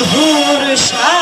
বন্ধুর সা